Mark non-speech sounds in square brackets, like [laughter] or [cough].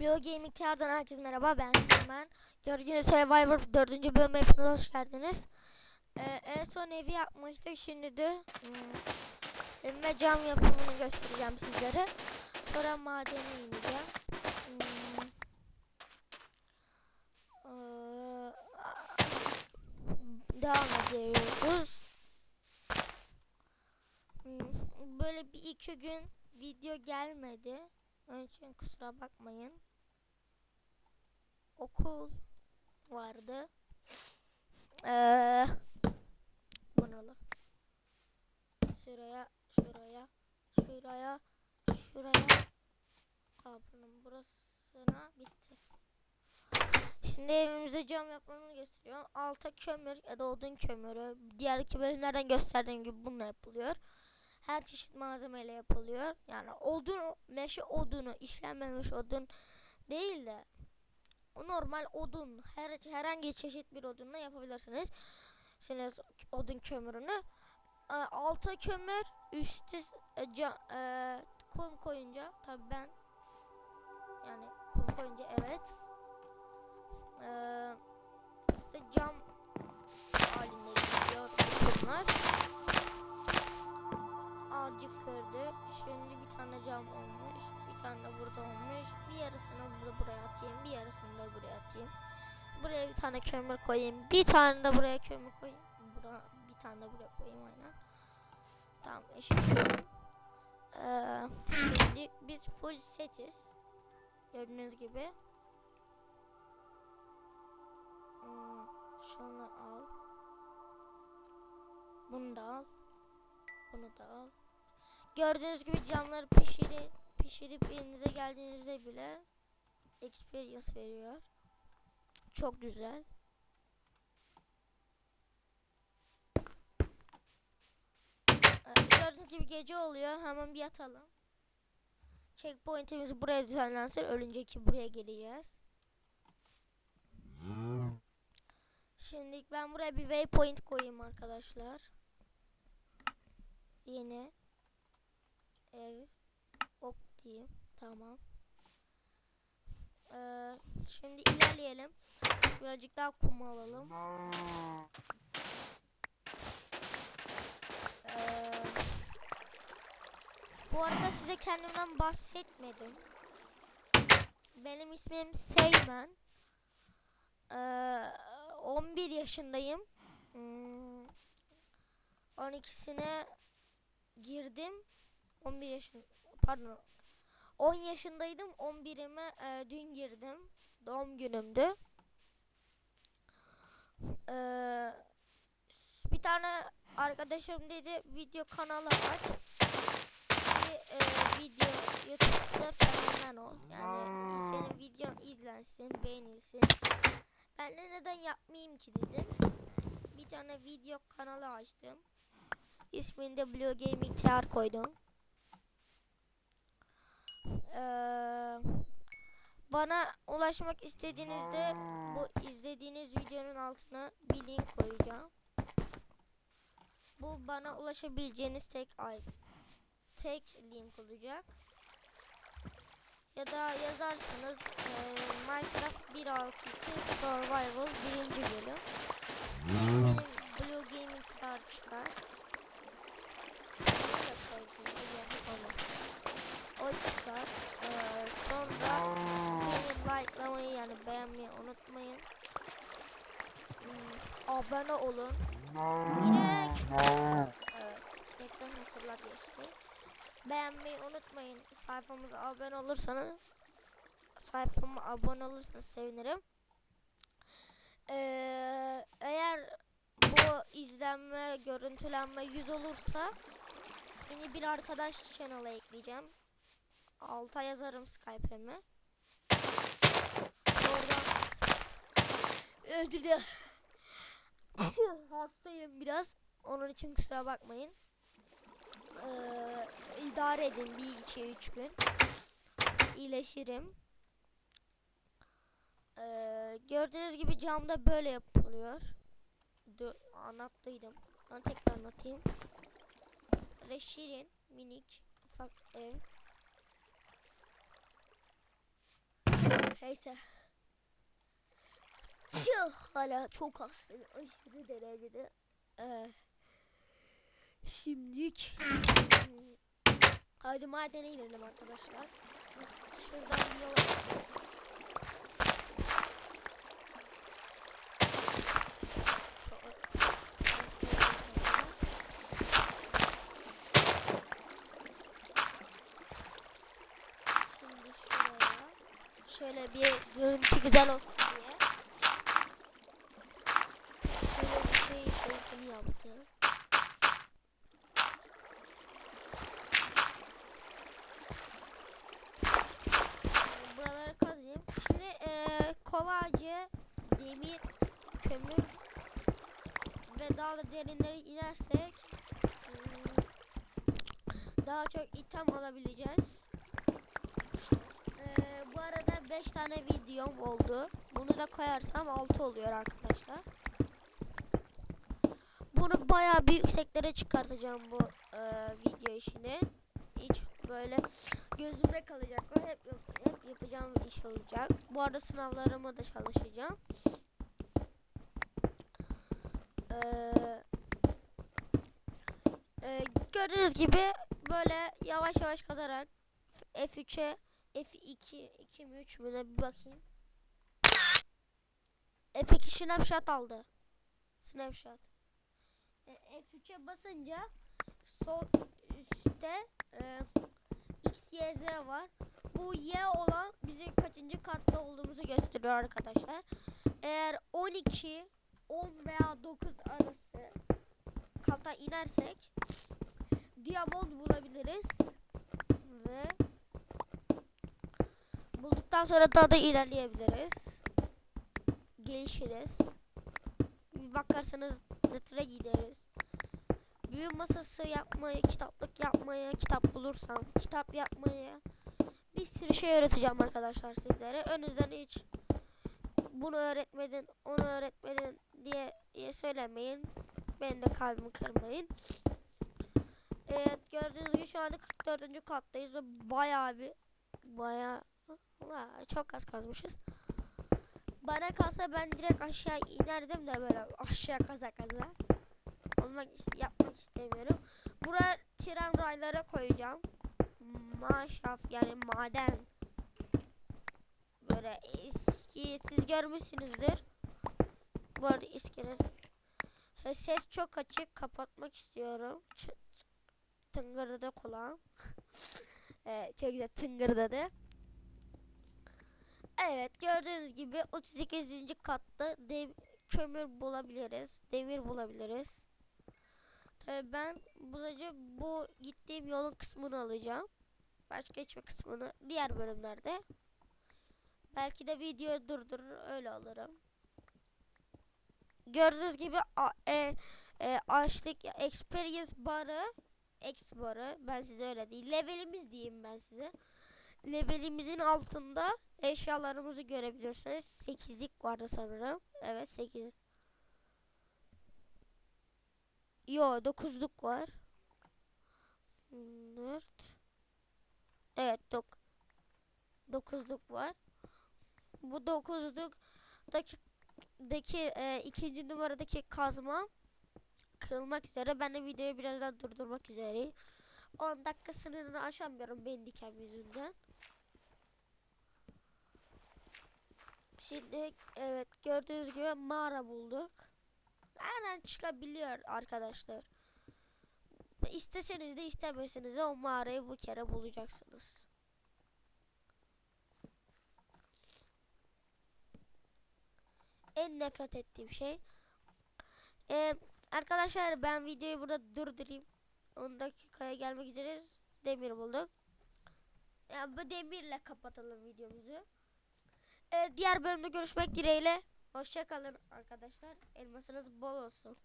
Bio Gaming TR'dan herkese merhaba ben Silmen. Gördüğünüz Survivor 4. bölüme hepiniz hoş geldiniz. Ee, en son evi yapmıştık şimdi de hmm, evime cam yapımını göstereceğim sizlere. Sonra madene ineceğim. Hmm, ee, devam ediyoruz. Hmm, Böyle bir iki gün video gelmedi. Onun için kusura bakmayın. Okul vardı. Ee, bunu Şuraya, şuraya, şuraya, şuraya. Kapının burasına bitti. Şimdi evimize cam yapmamı gösteriyorum. Alta kömür ya da odun kömürü. Diğer iki bölümlerden gösterdiğim gibi bununla yapılıyor her çeşit malzemeyle yapılıyor. Yani odun, meşe odunu, işlenmemiş odun değil de normal odun, her herhangi çeşit bir odunla yapabilirsiniz. Şimdi odun kömürünü e, alta kömür, üstü e, kum koyunca tabi ben yani kum koyunca evet e, işte cam halinde gidiyor bu kumlar azıcık kırdık. Şimdi bir tane cam olmuş. Bir tane de burada olmuş. Bir buraya atayım. Bir yarısını da buraya atayım. Buraya bir tane kömür koyayım. Bir tane de buraya kömür koyayım. Bura, bir tane de buraya koyayım aynen. Tamam eşit. Ee, şimdi biz full setiz. Gördüğünüz gibi. Hmm, şunu al. Bunu da al. Bunu da al. Gördüğünüz gibi camları pişirip pişirip elinize geldiğinizde bile experience veriyor. Çok güzel. Ee, Gördüğünüz gibi gece oluyor. Hemen bir yatalım. Checkpoint'imiz buraya düzenlensin. Ölünce ki buraya geleceğiz. Şimdi ben buraya bir waypoint koyayım arkadaşlar. Yeni ev ok diyeyim. Tamam. Ee, şimdi ilerleyelim. Birazcık daha kum alalım. Ee, bu arada size kendimden bahsetmedim. Benim ismim Seymen. Ee, 11 yaşındayım. Hmm, 12'sine girdim. 11 yaşın pardon 10 yaşındaydım. 11'ime e, dün girdim. Doğum günümdü. Ee, bir tane arkadaşım dedi video kanalı aç. Bir e, video YouTube'da fenomen ol. Yani senin videon izlensin, beğenilsin. Ben de neden yapmayayım ki dedim. Bir tane video kanalı açtım. İsmini de Blue Gaming TR koydum. Ee, bana ulaşmak istediğinizde bu izlediğiniz videonun altına bir link koyacağım. Bu bana ulaşabileceğiniz tek ay tek link olacak. Ya da yazarsanız e, Minecraft 1.6.2 Survival birinci bölüm. Benim Blue Gaming TR abone olun. İnek. Evet. Reklam hasırlar geçti. Beğenmeyi unutmayın. Sayfamıza abone olursanız sayfama abone olursanız sevinirim. Ee, eğer bu izlenme, görüntülenme 100 olursa yeni bir arkadaş channel'a ekleyeceğim. Alta yazarım Skype'imi. Oradan özür dilerim. [coughs] Hastayım biraz. Onun için kusura bakmayın. Ee, idare edin bir iki üç gün. İyileşirim. Ee, gördüğünüz gibi camda böyle yapılıyor. Dö anlattıydım. Ben tekrar anlatayım. Böyle minik, ufak ev. Neyse. Tüh, hala çok hastayım. Aşırı derecede. Ee, şimdilik. Haydi madene inelim arkadaşlar. Şuradan yola Şimdi şuraya. Şöyle bir görüntü güzel olsun diye. Şöyle bir şey şeysini yaptım. Buraları kazayım. Şimdi eee kolayca demir, kömür ve daha da derinlere inersek hmm, daha çok item alabileceğiz. Eee, bu arada 5 tane videom oldu. Bunu da koyarsam 6 oluyor arkadaşlar. Bunu bayağı bir yükseklere çıkartacağım bu eee, video işini. Hiç böyle gözümde kalacak. O hep, hep yapacağım iş olacak. Bu arada sınavlarıma da çalışacağım. Eee eee, gördüğünüz gibi böyle yavaş yavaş kazarak F3'e F2 2 mi 3 mü ne bir bakayım. F2 snapshot aldı. Snapshot. E, F3'e basınca sol üstte e, X, Y, Z var. Bu Y olan bizim kaçıncı katta olduğumuzu gösteriyor arkadaşlar. Eğer 12, 10 veya 9 arası kata inersek diamond bulabiliriz. Ve bulduktan sonra daha da ilerleyebiliriz. Gelişiriz. Bir bakarsanız netre gideriz. Büyü masası yapmayı, kitaplık yapmayı, kitap bulursam, kitap yapmayı bir sürü şey öğreteceğim arkadaşlar sizlere. Önünüzden hiç bunu öğretmedin, onu öğretmedin diye, diye söylemeyin. Benim de kalbimi kırmayın. Evet gördüğünüz gibi şu anda 44. kattayız ve bayağı bir bayağı çok az kazmışız. Bana kalsa ben direkt aşağı inerdim de böyle aşağı kaza kaza. Olmak is- yapmak istemiyorum. Buraya tren raylara koyacağım. Maşaf yani maden. Böyle eski siz görmüşsünüzdür. Bu arada iskelet. Ses çok açık kapatmak istiyorum. Ç- tıngırdadı kulağım. [laughs] evet, çok güzel tıngırdadı. Evet gördüğünüz gibi 38. katta dev kömür bulabiliriz. Demir bulabiliriz. Tabii ben buzacı bu gittiğim yolun kısmını alacağım. Başka hiçbir kısmını diğer bölümlerde. Belki de videoyu durdurur öyle alırım. Gördüğünüz gibi a, e, e, açlık experience barı X barı ben size öyle değil. Levelimiz diyeyim ben size. Levelimizin altında eşyalarımızı görebilirsiniz. 8'lik vardı sanırım. Evet 8. Yo 9'luk var. 4. Evet 9. 9'luk var. Bu 9'luktaki daki e, ikinci numaradaki kazma kırılmak üzere. Ben de videoyu biraz daha durdurmak üzereyim. 10 dakika sınırını aşamıyorum benim dikem yüzünden. Şimdi evet gördüğünüz gibi mağara bulduk. Her an çıkabiliyor arkadaşlar. İsteseniz de istemeseniz de o mağarayı bu kere bulacaksınız. En nefret ettiğim şey. Ee, arkadaşlar ben videoyu burada durdurayım. 10 dakikaya gelmek üzere demir bulduk. Yani bu demirle kapatalım videomuzu. Ee, diğer bölümde görüşmek dileğiyle. Hoşçakalın arkadaşlar. Elmasınız bol olsun.